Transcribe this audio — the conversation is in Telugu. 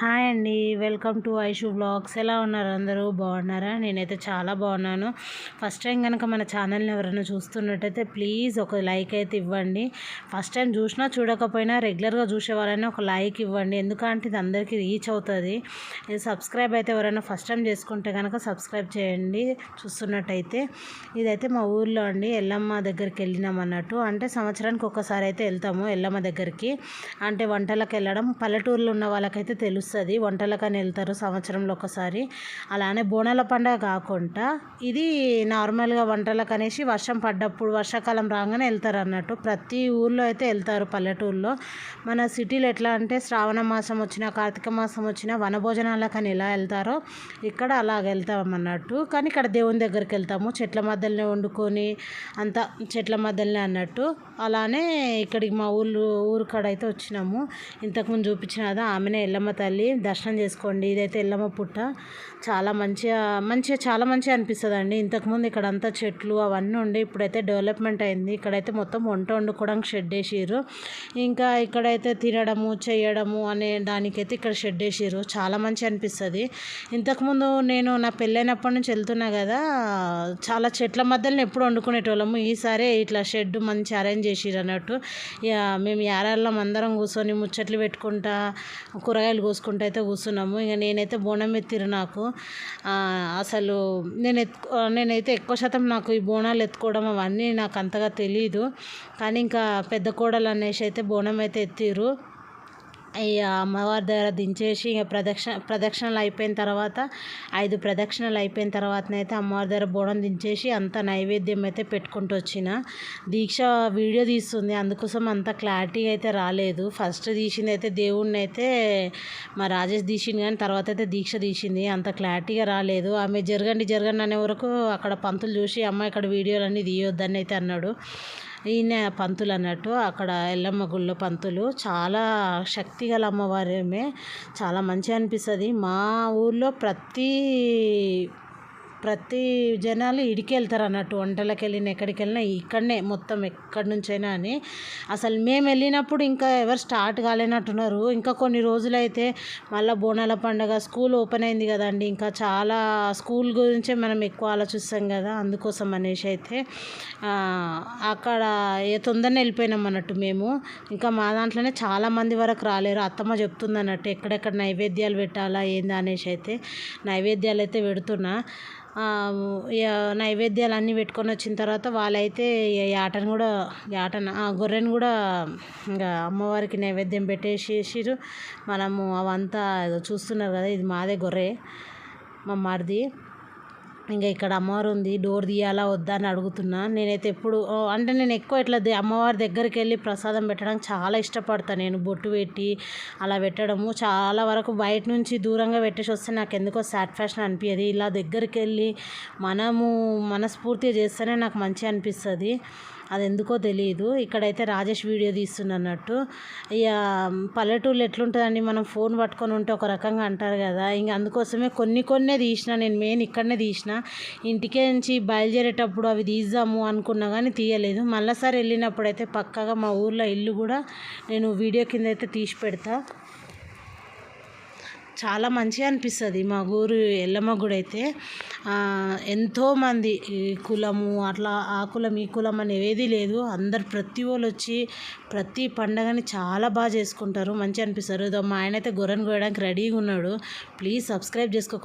హాయ్ అండి. వెల్కమ్ టు ఐషు బ్లాగ్స్ ఎలా ఉన్నారు అందరూ? బాగున్నారా? నేనైతే చాలా బాగున్నాను. ఫస్ట్ టైం కనుక మన ఛానల్ని ఎవరైనా చూస్తున్నట్టయితే ప్లీజ్ ఒక లైక్ అయితే ఇవ్వండి. ఫస్ట్ టైం చూసినా చూడకపోయినా రెగ్యులర్గా చూసే వాళ్ళని ఒక లైక్ ఇవ్వండి. ఎందుకంటే ఇది అందరికీ రీచ్ అవుతుంది. ఇది సబ్స్క్రైబ్ అయితే ఎవరైనా ఫస్ట్ టైం చేసుకుంటే కనుక సబ్స్క్రైబ్ చేయండి చూస్తున్నట్టయితే. ఇదైతే మా ఊర్లో అండి. ఎల్లమ్మ దగ్గరికి వెళ్ళినాం అన్నట్టు. అంటే సంవత్సరానికి ఒక్కసారి అయితే వెళ్తాము ఎల్లమ్మ దగ్గరికి. అంటే వంటలకు వెళ్ళడం. పల్లెటూరులో ఉన్న వాళ్ళకైతే తెలుసు. వస్తుంది వంటలకని వెళ్తారు సంవత్సరంలో ఒకసారి. అలానే బోనాల పండగ కాకుండా ఇది నార్మల్గా వంటలకు అనేసి వర్షం పడ్డప్పుడు వర్షాకాలం రాగానే వెళ్తారు అన్నట్టు ప్రతి ఊర్లో అయితే వెళ్తారు పల్లెటూరులో. మన సిటీలో ఎట్లా అంటే శ్రావణ మాసం వచ్చిన కార్తీక మాసం వచ్చిన వనభోజనాలకని ఎలా వెళ్తారో ఇక్కడ అలాగ వెళ్తాం అన్నట్టు కానీ ఇక్కడ దేవుని దగ్గరికి వెళ్తాము. చెట్ల మధ్యలోనే వండుకొని అంతా చెట్ల మధ్యలోనే అన్నట్టు. అలానే ఇక్కడికి మా ఊళ్ళు ఊరు కాడ అయితే వచ్చినాము ఇంతకుముందు చూపించిన ఆమెనే ఎల్లమ్మ తల్లి. వెళ్ళి దర్శనం చేసుకోండి. ఇదైతే ఎల్లమ్మ పుట్ట. చాలా మంచిగా మంచిగా చాలా మంచిగా అనిపిస్తుంది అండి ఇంతకుముందు ఇక్కడ అంతా చెట్లు అవన్నీ ఉండి ఇప్పుడైతే డెవలప్మెంట్ అయింది. ఇక్కడైతే మొత్తం వంట వండుకోవడానికి షెడ్ వేసిర్రు. ఇంకా ఇక్కడైతే తినడము చేయడము అనే దానికైతే ఇక్కడ షెడ్ వేసిర్రు. చాలా మంచిగా అనిపిస్తుంది. ఇంతకుముందు నేను నా పెళ్ళైనప్పటి నుంచి వెళ్తున్నా కదా చాలా చెట్ల మధ్యలో ఎప్పుడు వండుకునేటోళ్ళము. ఈసారి ఇట్లా షెడ్ మంచి అరేంజ్ చేసిర్రు అన్నట్టు. ఇక మేము యారాళ్ళం అందరం కూర్చొని ముచ్చట్లు పెట్టుకుంటా కూరగాయలు కోసుకుంటా చూసుకుంటూ అయితే కూర్చున్నాము. ఇక నేనైతే బోనం ఎత్తిరు నాకు. అసలు నేను ఎత్తు నేనైతే ఎక్కువ శాతం నాకు ఈ బోనాలు ఎత్తుకోవడం అవన్నీ నాకు అంతగా తెలియదు కానీ ఇంకా పెద్ద కోడలు అనేసి అయితే బోనం అయితే ఎత్తిరు. అమ్మవారి దగ్గర దించేసి ఇక ప్రదక్షిణ ప్రదక్షిణలు అయిపోయిన తర్వాత ఐదు ప్రదక్షిణలు అయిపోయిన తర్వాతనైతే అమ్మవారి దగ్గర బోనం దించేసి అంత నైవేద్యం అయితే పెట్టుకుంటూ వచ్చిన. దీక్ష వీడియో తీస్తుంది. అందుకోసం అంత క్లారిటీగా అయితే రాలేదు. ఫస్ట్ తీసింది అయితే దేవుణ్ణి అయితే మా రాజేష్ తీసింది కానీ తర్వాత అయితే దీక్ష తీసింది. అంత క్లారిటీగా రాలేదు. ఆమె జరగండి జరగండి అనే వరకు అక్కడ పంతులు చూసి అమ్మ ఇక్కడ వీడియోలన్నీ తీయొద్దని అయితే అన్నాడు. ఈయన పంతులు అన్నట్టు అక్కడ ఎల్లమ్మ గుళ్ళో పంతులు చాలా శక్తి గల అమ్మవారేమే. చాలా మంచిగా అనిపిస్తుంది. మా ఊర్లో ప్రతి ప్రతి జనాలు ఇడికి వెళ్తారు అన్నట్టు. వంటలకు వెళ్ళిన ఎక్కడికి వెళ్ళినా ఇక్కడనే మొత్తం ఎక్కడి నుంచైనా అని. అసలు మేము వెళ్ళినప్పుడు ఇంకా ఎవరు స్టార్ట్ కాలేనట్టున్నారు. ఇంకా కొన్ని రోజులైతే మళ్ళీ బోనాల పండగ స్కూల్ ఓపెన్ అయింది కదండి. ఇంకా చాలా స్కూల్ గురించే మనం ఎక్కువ ఆలోచిస్తాం కదా. అందుకోసం అనేసి అయితే అక్కడ ఏ తొందరనే వెళ్ళిపోయినాం అన్నట్టు మేము. ఇంకా మా దాంట్లోనే చాలామంది వరకు రాలేరు. అత్తమ్మ చెప్తుంది అన్నట్టు ఎక్కడెక్కడ నైవేద్యాలు పెట్టాలా ఏంది అనేసి అయితే నైవేద్యాలు అయితే పెడుతున్నా. నైవేద్యాలు అన్నీ పెట్టుకొని వచ్చిన తర్వాత వాళ్ళైతే యాటను కూడా యాటన గొర్రెను కూడా ఇంకా అమ్మవారికి నైవేద్యం పెట్టేసేసిర్రు. మనము అవంతా చూస్తున్నారు కదా ఇది మాదే గొర్రె మా మరిది. ఇంకా ఇక్కడ అమ్మవారు ఉంది డోర్ తీయాలా వద్దా అని అడుగుతున్నా. నేనైతే ఎప్పుడు అంటే నేను ఎక్కువ ఇట్లా అమ్మవారి దగ్గరికి వెళ్ళి ప్రసాదం పెట్టడానికి చాలా ఇష్టపడతాను నేను బొట్టు పెట్టి అలా పెట్టడము చాలా వరకు బయట నుంచి దూరంగా పెట్టేసి వస్తే నాకు ఎందుకో సాటిస్ఫాక్షన్ అనిపించదు ఇలా దగ్గరికి వెళ్ళి మనము మనస్ఫూర్తిగా చేస్తేనే నాకు మంచిగా అనిపిస్తుంది. అది ఎందుకో తెలియదు ఇక్కడైతే రాజేష్ వీడియో తీస్తున్నట్టు ఇక పల్లెటూళ్ళు ఎట్లుంటుందండి? మనం ఫోన్ పట్టుకొని ఉంటే ఒక రకంగా అంటారు కదా. ఇంక అందుకోసమే కొన్ని కొన్నే తీసిన నేను మెయిన్ ఇక్కడనే తీసిన. ఇంటికే నుంచి బయలుదేరేటప్పుడు అవి తీద్దాము అనుకున్నా కానీ తీయలేదు. మళ్ళీసారి వెళ్ళినప్పుడు అయితే పక్కగా మా ఊర్లో ఇల్లు కూడా నేను వీడియో కింద అయితే తీసి పెడతా. చాలా మంచిగా అనిపిస్తుంది. మా ఊరు ఎల్లమ్మ గుడి అయితే ఎంతోమంది కులము అట్లా ఆ కులం ఈ కులం అని ఏది లేదు. అందరు ప్రతి వాళ్ళు వచ్చి ప్రతి పండగని చాలా బాగా చేసుకుంటారు. మంచిగా అనిపిస్తారు మా ఆయన అయితే గొర్రెను కోయడానికి రెడీగా ఉన్నాడు. ప్లీజ్ సబ్స్క్రైబ్ చేసుకో